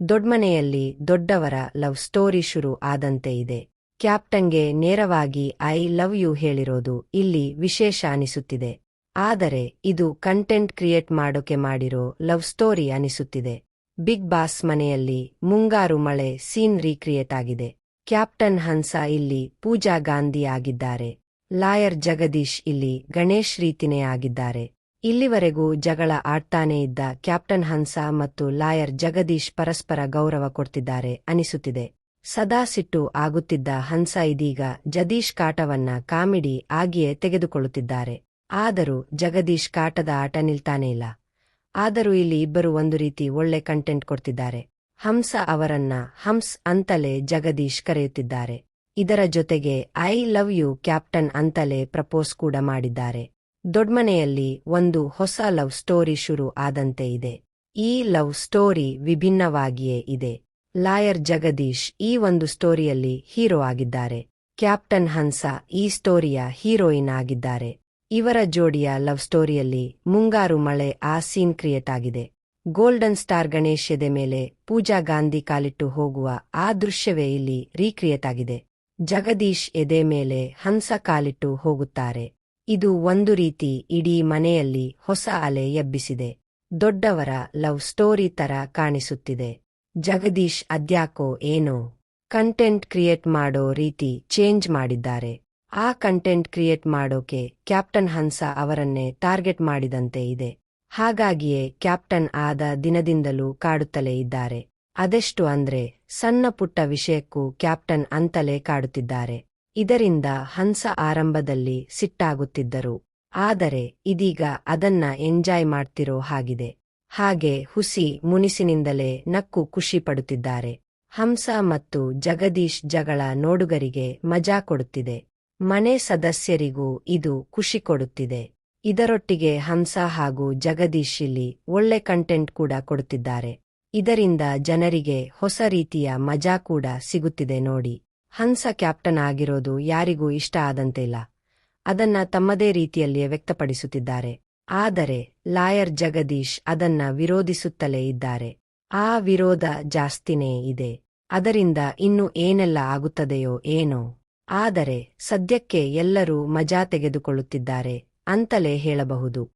ದೊಡ್ಮನೆಯಲ್ಲಿ ದೊಡ್ಡವರ love story ಶುರು ಆದಂತೆ ಇದೆ. ಕ್ಯಾಪ್ಟನ್ಗೆ ನೇರವಾಗಿ ಐ ಲವ್ ಯು ಹೇಳಿರೋದು ಇಲ್ಲಿ ವಿಶೇಷ ಅನಿಸುತ್ತಿದೆ. ಆದರೆ ಇದು ಕಂಟೆಂಟ್ ಕ್ರಿಯೇಟ್ ಮಾಡೋಕೆ ಮಾಡಿರೋ ಲವ್ ಸ್ಟೋರಿ ಅನಿಸುತ್ತಿದೆ. ಬಿಗ್ ಬಾಸ್ ಮನೆಯಲ್ಲಿ ಮುಂಗಾರು ಮಳೆ ಸೀನ್ ರೀಕ್ರಿಯೇಟ್ ಆಗಿದೆ. ಕ್ಯಾಪ್ಟನ್ ಹನ್ಸ ಇಲ್ಲಿ ಪೂಜಾ ಗಾಂಧಿ ಆಗಿದ್ದಾರೆ. ಲಾಯರ್ ಜಗದೀಶ್ ಇಲ್ಲಿ ಗಣೇಶ್ ರೀತಿನೇ ಆಗಿದ್ದಾರೆ. ಇಲ್ಲಿವರೆಗೂ ಜಗಳ ಆಡ್ತಾನೇ ಇದ್ದ ಕ್ಯಾಪ್ಟನ್ ಹನ್ಸ ಮತ್ತು ಲಾಯರ್ ಜಗದೀಶ್ ಪರಸ್ಪರ ಗೌರವ ಕೊಡ್ತಿದ್ದಾರೆ ಅನಿಸುತ್ತಿದೆ. ಸದಾ ಸಿಟ್ಟು ಆಗುತ್ತಿದ್ದ ಹನ್ಸ ಇದೀಗ ಜದೀಶ್ ಕಾಟವನ್ನ ಕಾಮಿಡಿ ಆಗಿಯೇ ತೆಗೆದುಕೊಳ್ಳುತ್ತಿದ್ದಾರೆ. ಆದರೂ ಜಗದೀಶ್ ಕಾಟದ ಆಟ ನಿಲ್ತಾನೇ ಇಲ್ಲ. ಆದರೂ ಇಲ್ಲಿ ಇಬ್ಬರು ಒಂದು ರೀತಿ ಒಳ್ಳೆ ಕಂಟೆಂಟ್ ಕೊಡ್ತಿದ್ದಾರೆ. ಹಂಸ ಅವರನ್ನ ಹಂಸ್ ಅಂತಲೇ ಜಗದೀಶ್ ಕರೆಯುತ್ತಿದ್ದಾರೆ. ಇದರ ಜೊತೆಗೆ ಐ ಲವ್ ಯು ಕ್ಯಾಪ್ಟನ್ ಅಂತಲೇ ಪ್ರಪೋಸ್ ಕೂಡ ಮಾಡಿದ್ದಾರೆ. ದೊಡ್ಮನೆಯಲ್ಲಿ ಒಂದು ಹೊಸ ಲವ್ ಸ್ಟೋರಿ ಶುರು ಆದಂತೆ ಇದೆ. ಈ ಲವ್ ಸ್ಟೋರಿ ವಿಭಿನ್ನವಾಗಿಯೇ ಇದೆ. ಲಾಯರ್ ಜಗದೀಶ್ ಈ ಒಂದು ಸ್ಟೋರಿಯಲ್ಲಿ ಹೀರೋ ಆಗಿದ್ದಾರೆ. ಕ್ಯಾಪ್ಟನ್ ಹನ್ಸ ಈ ಸ್ಟೋರಿಯ ಹೀರೋಯಿನ್ ಆಗಿದ್ದಾರೆ. ಇವರ ಜೋಡಿಯ ಲವ್ ಸ್ಟೋರಿಯಲ್ಲಿ ಮುಂಗಾರು ಮಳೆ ಆ ಸೀನ್ ಕ್ರಿಯೇಟ್ ಆಗಿದೆ. ಗೋಲ್ಡನ್ ಸ್ಟಾರ್ ಗಣೇಶ್ ಎದೆ ಮೇಲೆ ಪೂಜಾ ಗಾಂಧಿ ಕಾಲಿಟ್ಟು ಹೋಗುವ ಆ ದೃಶ್ಯವೇ ಇಲ್ಲಿ ರೀಕ್ರಿಯೇಟ್ ಆಗಿದೆ. ಜಗದೀಶ್ ಎದೆ ಮೇಲೆ ಹಂಸ ಕಾಲಿಟ್ಟು ಹೋಗುತ್ತಾರೆ. ಇದು ಒಂದು ರೀತಿ ಇಡೀ ಮನೆಯಲ್ಲಿ ಹೊಸ ಅಲೆ ಎಬ್ಬಿಸಿದೆ. ದೊಡ್ಡವರ ಲವ್ ಸ್ಟೋರಿ ತರ ಕಾಣಿಸುತ್ತಿದೆ. ಜಗದೀಶ್ ಅದ್ಯಾಕೋ ಏನೋ ಕಂಟೆಂಟ್ ಕ್ರಿಯೇಟ್ ಮಾಡೋ ರೀತಿ ಚೇಂಜ್ ಮಾಡಿದ್ದಾರೆ. ಆ ಕಂಟೆಂಟ್ ಕ್ರಿಯೇಟ್ ಮಾಡೋಕೆ ಕ್ಯಾಪ್ಟನ್ ಹನ್ಸ ಅವರನ್ನೇ ಟಾರ್ಗೆಟ್ ಮಾಡಿದಂತೆ ಇದೆ. ಹಾಗಾಗಿಯೇ ಕ್ಯಾಪ್ಟನ್ ಆದ ದಿನದಿಂದಲೂ ಕಾಡುತ್ತಲೇ ಇದ್ದಾರೆ. ಅದೆಷ್ಟು ಅಂದ್ರೆ ಸಣ್ಣ ಪುಟ್ಟ ವಿಷಯಕ್ಕೂ ಕ್ಯಾಪ್ಟನ್ ಅಂತಲೇ ಕಾಡುತ್ತಿದ್ದಾರೆ. ಇದರಿಂದ ಹಂಸ ಆರಂಭದಲ್ಲಿ ಸಿಟ್ಟಾಗುತ್ತಿದ್ದರು. ಆದರೆ ಇದೀಗ ಅದನ್ನ ಎಂಜಾಯ್ ಮಾಡ್ತಿರೋ ಹಾಗಿದೆ. ಹಾಗೆ ಹುಸಿ ಮುನಿಸಿನಿಂದಲೇ ನಕ್ಕು ಖುಷಿ ಪಡುತ್ತಿದ್ದಾರೆ. ಹಂಸ ಮತ್ತು ಜಗದೀಶ್ ಜಗಳ ನೋಡುಗರಿಗೆ ಮಜಾ ಕೊಡುತ್ತಿದೆ. ಮನೆ ಸದಸ್ಯರಿಗೂ ಇದು ಖುಷಿ ಕೊಡುತ್ತಿದೆ. ಇದರೊಟ್ಟಿಗೆ ಹಂಸ ಹಾಗೂ ಜಗದೀಶ್ ಇಲ್ಲಿ ಒಳ್ಳೆ ಕಂಟೆಂಟ್ ಕೂಡ ಕೊಡುತ್ತಿದ್ದಾರೆ. ಇದರಿಂದ ಜನರಿಗೆ ಹೊಸ ರೀತಿಯ ಮಜಾ ಕೂಡ ಸಿಗುತ್ತಿದೆ ನೋಡಿ. ಹಂಸ ಕ್ಯಾಪ್ಟನ್ ಆಗಿರೋದು ಯಾರಿಗೂ ಇಷ್ಟ ಆದಂತೆ ಇಲ್ಲ. ಅದನ್ನ ತಮ್ಮದೇ ರೀತಿಯಲ್ಲಿಯೇ ವ್ಯಕ್ತಪಡಿಸುತ್ತಿದ್ದಾರೆ. ಆದರೆ, ಲಾಯರ್ ಜಗದೀಶ್ ಅದನ್ನ ವಿರೋಧಿಸುತ್ತಲೇ ಇದ್ದಾರೆ. ಆ ವಿರೋಧ ಜಾಸ್ತಿನೇ ಇದೆ. ಅದರಿಂದ ಇನ್ನು ಏನೆಲ್ಲ ಆಗುತ್ತದೆಯೋ ಏನೋ. ಆದರೆ, ಸದ್ಯಕ್ಕೆ ಎಲ್ಲರೂ ಮಜಾ ತೆಗೆದುಕೊಳ್ಳುತ್ತಿದ್ದಾರೆ ಅಂತಲೇ ಹೇಳಬಹುದು.